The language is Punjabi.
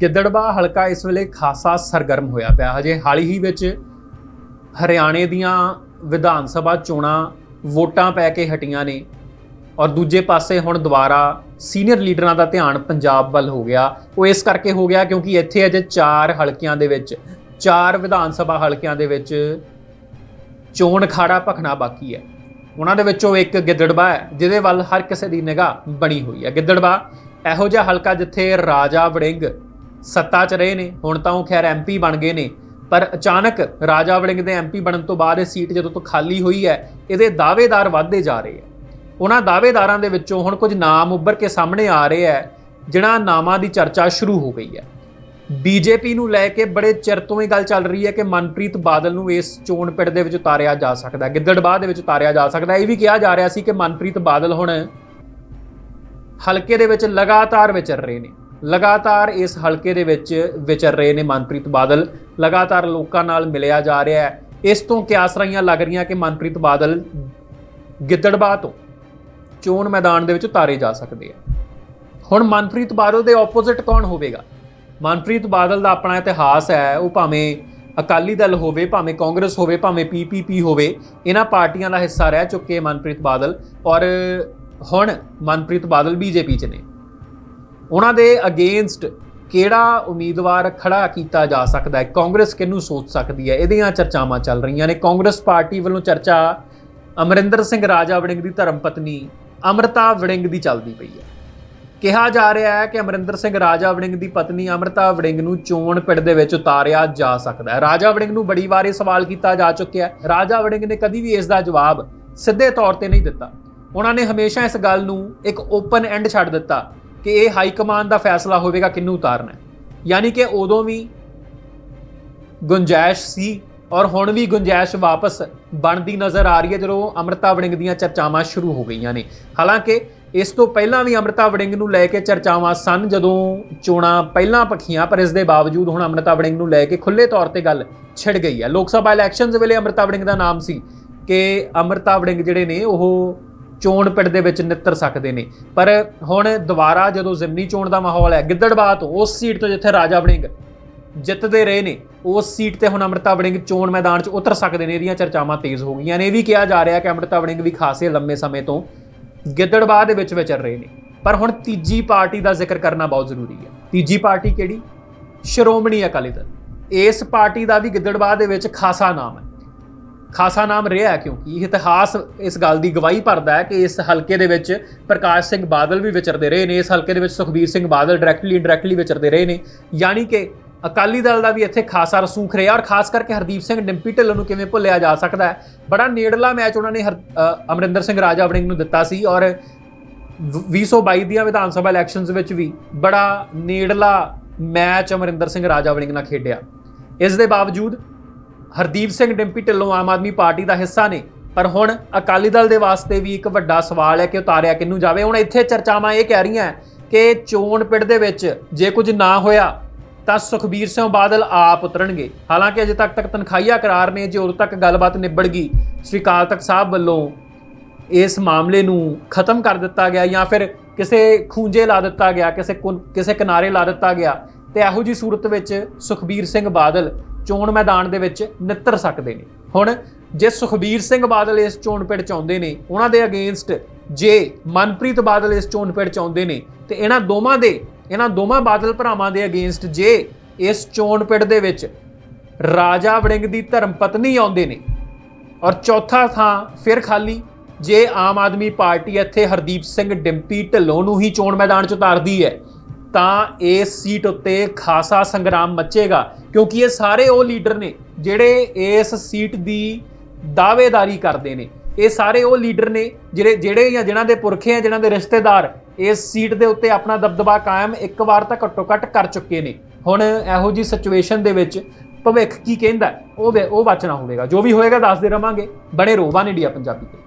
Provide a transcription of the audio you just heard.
ਗਿੱਦੜਬਾ ਹਲਕਾ ਇਸ ਵੇਲੇ ਖਾਸਾ ਸਰਗਰਮ ਹੋਇਆ ਪਿਆ। ਹਜੇ ਹਾਲ ਹੀ ਵਿੱਚ ਹਰਿਆਣੇ ਦੀਆਂ ਵਿਧਾਨ ਸਭਾ ਚੋਣਾਂ ਵੋਟਾਂ ਪੈ ਕੇ ਹਟੀਆਂ ਨੇ ਔਰ ਦੂਜੇ ਪਾਸੇ ਹੁਣ ਦੁਬਾਰਾ ਸੀਨੀਅਰ ਲੀਡਰਾਂ ਦਾ ਧਿਆਨ ਪੰਜਾਬ ਵੱਲ ਹੋ ਗਿਆ। ਉਹ ਇਸ ਕਰਕੇ ਹੋ ਗਿਆ ਕਿਉਂਕਿ ਇੱਥੇ ਅਜੇ ਚਾਰ ਹਲਕਿਆਂ ਦੇ ਵਿੱਚ, ਚਾਰ ਵਿਧਾਨ ਸਭਾ ਹਲਕਿਆਂ ਦੇ ਵਿੱਚ ਚੋਣ ਅਖਾੜਾ ਭਖਣਾ ਬਾਕੀ ਹੈ। ਉਹਨਾਂ ਦੇ ਵਿੱਚੋਂ ਇੱਕ ਗਿੱਦੜਬਾ ਹੈ, ਜਿਹਦੇ ਵੱਲ ਹਰ ਕਿਸੇ ਦੀ ਨਿਗਾਹ ਬਣੀ ਹੋਈ ਹੈ। ਗਿੱਦੜਬਾ ਇਹੋ ਜਿਹਾ ਹਲਕਾ ਜਿੱਥੇ ਰਾਜਾ ਵੜਿੰਗ ਸੱਤਾ 'ਚ ਰਹੇ ਨੇ, ਹੁਣ ਤਾਂ ਉਹ ਖੈਰ ਐਮਪੀ ਬਣ ਗਏ ਨੇ। ਪਰ ਅਚਾਨਕ ਰਾਜਾ ਵੜਿੰਗ ਦੇ ਐਮਪੀ ਬਣਨ ਤੋਂ ਬਾਅਦ ਇਹ ਸੀਟ ਜਦੋਂ ਤੋਂ ਖਾਲੀ ਹੋਈ ਹੈ, ਇਹਦੇ ਦਾਅਵੇਦਾਰ ਵੱਧਦੇ ਜਾ ਰਹੇ ਆ ਉਹਨਾਂ ਦਾਅਵੇਦਾਰਾਂ ਦੇ ਵਿੱਚੋਂ ਹੁਣ ਕੁਝ ਨਾਮ ਉੱਭਰ ਕੇ ਸਾਹਮਣੇ ਆ ਰਹੇ ਆ ਜਿਨ੍ਹਾਂ ਨਾਮਾਂ ਦੀ ਚਰਚਾ ਸ਼ੁਰੂ ਹੋ ਗਈ ਹੈ। ਬੀਜੇਪੀ ਨੂੰ ਲੈ ਕੇ ਬੜੇ ਚਿਰ ਤੋਂ ਇਹ ਗੱਲ ਚੱਲ ਰਹੀ ਹੈ ਕਿ ਮਨਪ੍ਰੀਤ ਬਾਦਲ ਨੂੰ ਇਸ ਚੋਣ ਪਿੰਡ ਦੇ ਵਿੱਚ ਉਤਾਰਿਆ ਜਾ ਸਕਦਾ ਹੈ ਗਿੱਦੜਬਾਹ ਦੇ ਵਿੱਚ ਉਤਾਰਿਆ ਜਾ ਸਕਦਾ ਹੈ। ਇਹ ਵੀ ਕਿਹਾ ਜਾ ਰਿਹਾ ਸੀ ਕਿ ਮਨਪ੍ਰੀਤ ਬਾਦਲ ਹੁਣ ਹਲਕੇ ਦੇ ਵਿੱਚ ਲਗਾਤਾਰ ਵਿਚਰ ਰਹੇ ਨੇ। ਲਗਾਤਾਰ ਇਸ ਹਲਕੇ ਦੇ ਵਿੱਚ ਵਿਚਰ ਰਹੇ ਨੇ ਮਨਪ੍ਰੀਤ ਬਾਦਲ। ਲਗਾਤਾਰ ਲੋਕਾਂ ਨਾਲ ਮਿਲਿਆ ਜਾ ਰਿਹਾ ਹੈ। ਇਸ ਤੋਂ ਕਿਆਸ ਰਹੀਆਂ ਲੱਗ ਰਹੀਆਂ ਕਿ ਮਨਪ੍ਰੀਤ ਬਾਦਲ ਗਿੱਦੜਬਾਹ ਤੋਂ ਚੋਣ ਮੈਦਾਨ ਦੇ ਵਿੱਚ ਉਤਾਰੇ ਜਾ ਸਕਦੇ ਆ। ਹੁਣ ਮਨਪ੍ਰੀਤ ਬਾਦਲ ਦੇ ਆਪੋਜ਼ਿਟ ਕੌਣ ਹੋਵੇਗਾ? ਮਨਪ੍ਰੀਤ ਬਾਦਲ ਦਾ ਆਪਣਾ ਇਤਿਹਾਸ ਹੈ, ਉਹ ਭਾਵੇਂ ਅਕਾਲੀ ਦਲ ਹੋਵੇ, ਭਾਵੇਂ ਕਾਂਗਰਸ ਹੋਵੇ, ਭਾਵੇਂ ਪੀਪੀਪੀ ਹੋਵੇ, ਇਹਨਾਂ ਪਾਰਟੀਆਂ ਦਾ ਹਿੱਸਾ ਰਹਿ ਚੁੱਕੇ ਮਨਪ੍ਰੀਤ ਬਾਦਲ। ਔਰ ਹੁਣ ਮਨਪ੍ਰੀਤ ਬਾਦਲ ਬੀਜੇਪੀ 'ਚ ਨੇ। ਉਹਨਾਂ ਦੇ ਅਗੇਂਸਟ ਕਿਹੜਾ ਉਮੀਦਵਾਰ ਖੜਾ ਕੀਤਾ ਜਾ ਸਕਦਾ ਹੈ? ਕਾਂਗਰਸ ਕਿਹਨੂੰ ਸੋਚ ਸਕਦੀ ਹੈ? ਇਹਦੀਆਂ ਚਰਚਾਵਾਂ ਚੱਲ ਰਹੀਆਂ ਨੇ। ਕਾਂਗਰਸ ਪਾਰਟੀ ਵੱਲੋਂ ਚਰਚਾ ਅਮਰਿੰਦਰ ਸਿੰਘ ਰਾਜਾ ਵੜਿੰਗ ਦੀ ਧਰਮ ਪਤਨੀ ਅਮਰਤਾ ਵੜਿੰਗ ਦੀ ਚੱਲਦੀ ਪਈ ਹੈ। ਕਿਹਾ ਜਾ ਰਿਹਾ ਹੈ ਕਿ ਅਮਰਿੰਦਰ ਸਿੰਘ ਰਾਜਾ ਵੜਿੰਗ ਦੀ ਪਤਨੀ ਅਮਰਤਾ ਵੜਿੰਗ ਨੂੰ ਚੋਣ ਪਿੰਡ ਦੇ ਵਿੱਚ ਉਤਾਰਿਆ ਜਾ ਸਕਦਾ ਹੈ। ਰਾਜਾ ਵੜਿੰਗ ਨੂੰ ਬੜੀ ਵਾਰ ਇਹ ਸਵਾਲ ਕੀਤਾ ਜਾ ਚੁੱਕਿਆ ਹੈ। ਰਾਜਾ ਵੜਿੰਗ ਨੇ ਕਦੀ ਵੀ ਇਸ ਦਾ ਜਵਾਬ ਸਿੱਧੇ ਤੌਰ ਤੇ ਨਹੀਂ ਦਿੱਤਾ। ਉਹਨਾਂ ਨੇ ਹਮੇਸ਼ਾ ਇਸ ਗੱਲ ਨੂੰ ਇੱਕ ਓਪਨ ਐਂਡ ਛੱਡ ਦਿੱਤਾ ਕਿ ਇਹ ਹਾਈ ਕਮਾਂਡ ਦਾ ਫੈਸਲਾ ਹੋਵੇਗਾ ਕਿਹਨੂੰ ਉਤਾਰਨਾ ਹੈ। ਯਾਨੀ ਕਿ ਉਦੋਂ ਵੀ ਗੁੰਜਾਇਸ਼ ਸੀ ਔਰ ਹੁਣ ਵੀ ਗੁੰਜਾਇਸ਼ ਵਾਪਸ ਬਣਦੀ ਨਜ਼ਰ ਆ ਰਹੀ ਹੈ ਜਦੋਂ ਅਮਰਤਾ ਵੜਿੰਗ ਦੀਆਂ ਚਰਚਾਵਾਂ ਸ਼ੁਰੂ ਹੋ ਗਈਆਂ ਨੇ। ਹਾਲਾਂਕਿ ਇਸ ਤੋਂ ਪਹਿਲਾਂ ਵੀ ਅਮਰਤਾ ਵੜਿੰਗ ਨੂੰ ਲੈ ਕੇ ਚਰਚਾਵਾਂ ਸਨ ਜਦੋਂ ਚੋਣਾਂ ਪਹਿਲਾਂ ਪਖੀਆਂ ਪਰ ਇਸ ਦੇ ਬਾਵਜੂਦ ਹੁਣ ਅਮਰਤਾ ਵੜਿੰਗ ਨੂੰ ਲੈ ਕੇ ਖੁੱਲੇ ਤੌਰ ਤੇ ਗੱਲ ਛਿੜ ਗਈ ਹੈ। ਲੋਕ ਸਭਾ ਇਲੈਕਸ਼ਨਸ ਵੇਲੇ ਅਮਰਤਾ ਵੜਿੰਗ ਦਾ ਨਾਮ ਸੀ ਕਿ ਅਮਰਤਾ ਵੜਿੰਗ ਜਿਹੜੇ ਨੇ ਉਹ ਚੋਣ ਪਿੰਡ ਦੇ ਵਿੱਚ ਨਿੱਤਰ ਸਕਦੇ ਨੇ। ਪਰ ਹੁਣ ਦੁਬਾਰਾ ਜਦੋਂ ਜ਼ਿਮਨੀ ਚੋਣ ਦਾ ਮਾਹੌਲ ਹੈ ਗਿੱਦੜਬਾਹ ਤੋਂ ਉਸ ਸੀਟ ਤੋਂ ਜਿੱਥੇ ਰਾਜਾ ਵੜਿੰਗ ਜਿੱਤਦੇ ਰਹੇ ਨੇ, ਉਸ ਸੀਟ ਤੇ ਹੁਣ ਅਮਰਤਾ ਵੜਿੰਗ ਚੋਣ ਮੈਦਾਨ 'ਚ ਉਤਰ ਸਕਦੇ ਨੇ, ਇਹਦੀਆਂ ਚਰਚਾਵਾਂ ਤੇਜ਼ ਹੋ ਗਈਆਂ ਨੇ। ਇਹ ਵੀ ਕਿਹਾ ਜਾ ਰਿਹਾ ਕਿ ਅਮਰਤਾ ਵੜਿੰਗ ਵੀ ਖਾਸੇ ਲੰਮੇ ਸਮੇਂ ਤੋਂ ਗਿੱਦੜਬਾਹ ਦੇ ਵਿੱਚ ਵਿਚਰ ਰਹੇ ਨੇ। ਪਰ ਹੁਣ ਤੀਜੀ ਪਾਰਟੀ ਦਾ ਜ਼ਿਕਰ ਕਰਨਾ ਬਹੁਤ ਜ਼ਰੂਰੀ ਹੈ। ਤੀਜੀ ਪਾਰਟੀ ਕਿਹੜੀ? ਸ਼੍ਰੋਮਣੀ ਅਕਾਲੀ ਦਲ। ਇਸ ਪਾਰਟੀ ਦਾ ਵੀ ਗਿੱਦੜਬਾਹ ਦੇ ਵਿੱਚ ਖਾਸਾ ਨਾਮ ਹੈ। ਖਾਸਾ ਨਾਮ ਰਿਹਾ ਕਿਉਂਕਿ ਇਤਿਹਾਸ ਇਸ ਗੱਲ ਦੀ ਗਵਾਹੀ ਭਰਦਾ ਹੈ ਕਿ ਇਸ ਹਲਕੇ ਦੇ ਵਿੱਚ ਪ੍ਰਕਾਸ਼ ਸਿੰਘ ਬਾਦਲ ਵੀ ਵਿਚਰਦੇ ਰਹੇ ਨੇ, ਇਸ ਹਲਕੇ ਦੇ ਵਿੱਚ ਸੁਖਬੀਰ ਸਿੰਘ ਬਾਦਲ ਡਾਇਰੈਕਟਲੀ ਇਨਡਾਇਰੈਕਟਲੀ ਵਿਚਰਦੇ ਰਹੇ ਨੇ, ਯਾਨੀ ਕਿ ਅਕਾਲੀ ਦਲ ਦਾ ਵੀ ਇੱਥੇ ਖਾਸਾ ਰਸੂਖ ਰਿਹਾ ਔਰ ਖਾਸ ਕਰਕੇ ਹਰਦੀਪ ਸਿੰਘ ਡਿੰਪੀ ਢਿੱਲੋਂ ਨੂੰ ਕਿਵੇਂ ਭੁੱਲਿਆ ਜਾ ਸਕਦਾ ਹੈ? ਬੜਾ ਨੇੜਲਾ ਮੈਚ ਉਹਨਾਂ ਨੇ ਹਰ- ਅਮਰਿੰਦਰ ਸਿੰਘ ਰਾਜਾ ਵੜਿੰਗ ਨੂੰ ਦਿੱਤਾ ਸੀ ਔਰ 2022 ਦੀਆਂ ਵਿਧਾਨ ਸਭਾ ਇਲੈਕਸ਼ਨਸ ਵਿੱਚ ਵੀ ਬੜਾ ਨੇੜਲਾ ਮੈਚ ਅਮਰਿੰਦਰ ਸਿੰਘ ਰਾਜਾ ਵੜਿੰਗ ਨਾਲ ਖੇਡਿਆ। ਇਸ ਦੇ ਬਾਵਜੂਦ ਹਰਦੀਪ ਸਿੰਘ ਡਿੰਪੀ ਢਿੱਲੋਂ ਆਮ ਆਦਮੀ ਪਾਰਟੀ ਦਾ ਹਿੱਸਾ ਨੇ। ਪਰ ਹੁਣ ਅਕਾਲੀ ਦਲ ਦੇ ਵਾਸਤੇ ਵੀ ਇੱਕ ਵੱਡਾ ਸਵਾਲ ਹੈ ਕਿ ਉਤਾਰਿਆ ਕਿਹਨੂੰ ਜਾਵੇ। ਹੁਣ ਇੱਥੇ ਚਰਚਾਵਾਂ ਇਹ ਕਹਿ ਰਹੀਆਂ ਕਿ ਚੋਣ ਪਿੜ ਦੇ ਵਿੱਚ ਜੇ ਕੁਝ ਨਾ ਹੋਇਆ ਤਾਂ ਸੁਖਬੀਰ ਸਿੰਘ ਬਾਦਲ ਆਪ ਉਤਰਨਗੇ। ਹਾਲਾਂਕਿ ਅਜੇ ਤੱਕ ਤੱਕ ਤਨਖਾਹੀਆ ਕਰਾਰ ਨੇ, ਜੇ ਉਦੋਂ ਤੱਕ ਗੱਲਬਾਤ ਨਿਬੜ ਗਈ ਸ੍ਰੀ ਅਕਾਲ ਤਖਤ ਸਾਹਿਬ ਵੱਲੋਂ ਇਸ ਮਾਮਲੇ ਨੂੰ ਖਤਮ ਕਰ ਦਿੱਤਾ ਗਿਆ ਜਾਂ ਫਿਰ ਕਿਸੇ ਖੂੰਜੇ ਲਾ ਦਿੱਤਾ ਗਿਆ, ਕਿਸੇ ਕੁਨ- ਕਿਸੇ ਕਿਨਾਰੇ ਲਾ ਦਿੱਤਾ ਗਿਆ, ਤੇ ਇਹੋ ਜੀ ਸੂਰਤ ਵਿੱਚ ਸੁਖਬੀਰ ਸਿੰਘ ਬਾਦਲ ਚੋਣ ਮੈਦਾਨ ਦੇ ਵਿੱਚ ਨਿੱਤਰ ਸਕਦੇ ਨੇ। ਹੁਣ ਜੇ ਸੁਖਬੀਰ ਸਿੰਘ ਬਾਦਲ ਇਸ ਚੋਣ ਪਿੜ ਚ ਆਉਂਦੇ ਨੇ, ਉਹਨਾਂ ਦੇ ਅਗੇਂਸਟ ਜੇ ਮਨਪ੍ਰੀਤ ਬਾਦਲ ਇਸ ਚੋਣ ਪਿੜ ਚ ਆਉਂਦੇ ਨੇ, ਤੇ ਇਹਨਾਂ ਦੋਵਾਂ ਦੇ, ਇਹਨਾਂ ਦੋਵਾਂ ਬਾਦਲ ਭਰਾਵਾਂ ਦੇ ਅਗੇਂਸਟ ਜੇ ਇਸ ਚੋਣ ਪਿੜ ਦੇ ਵਿੱਚ ਰਾਜਾ ਵੜਿੰਗ ਦੀ ਧਰਮ ਪਤਨੀ ਆਉਂਦੇ ਨੇ, ਔਰ ਚੌਥਾ ਥਾਂ ਫਿਰ ਖਾਲੀ, ਜੇ ਆਮ ਆਦਮੀ ਪਾਰਟੀ ਇੱਥੇ ਹਰਦੀਪ ਸਿੰਘ ਡਿੰਪੀ ਢਿੱਲੋਂ ਨੂੰ ਹੀ ਚੋਣ ਮੈਦਾਨ 'ਚ ਉਤਾਰਦੀ ਹੈ ਤਾਂ ਇਸ ਸੀਟ ਉੱਤੇ ਖਾਸਾ ਸੰਗਰਾਮ ਮੱਚੇਗਾ, ਕਿਉਂਕਿ ਇਹ ਸਾਰੇ ਉਹ ਲੀਡਰ ਨੇ ਜਿਹੜੇ ਇਸ ਸੀਟ ਦੀ ਦਾਅਵੇਦਾਰੀ ਕਰਦੇ ਨੇ। ਇਹ ਸਾਰੇ ਉਹ ਲੀਡਰ ਨੇ ਜਿਹੜੇ ਜਿਹੜੇ ਜਾਂ ਜਿਨ੍ਹਾਂ ਦੇ ਪੁਰਖੇ ਆ, ਜਿਨ੍ਹਾਂ ਦੇ ਰਿਸ਼ਤੇਦਾਰ ਇਸ ਸੀਟ ਦੇ ਉੱਤੇ ਆਪਣਾ ਦਬਦਬਾ ਕਾਇਮ ਇੱਕ ਵਾਰ ਤਾਂ ਘੱਟੋ ਘੱਟ ਕਰ ਚੁੱਕੇ ਨੇ। ਹੁਣ ਇਹੋ ਜੀ ਸਿਚੁਏਸ਼ਨ ਦੇ ਵਿੱਚ ਭਵਿੱਖ ਕੀ ਕਹਿੰਦਾ, ਉਹ ਵੇ- ਉਹ ਵਾਚਣਾ ਹੋਵੇਗਾ। ਜੋ ਵੀ ਹੋਏਗਾ, ਦੱਸਦੇ ਰਵਾਂਗੇ। ਬਣੇ ਰਹੋ, ਵਨ ਇੰਡੀਆ ਪੰਜਾਬੀ ਤੇ।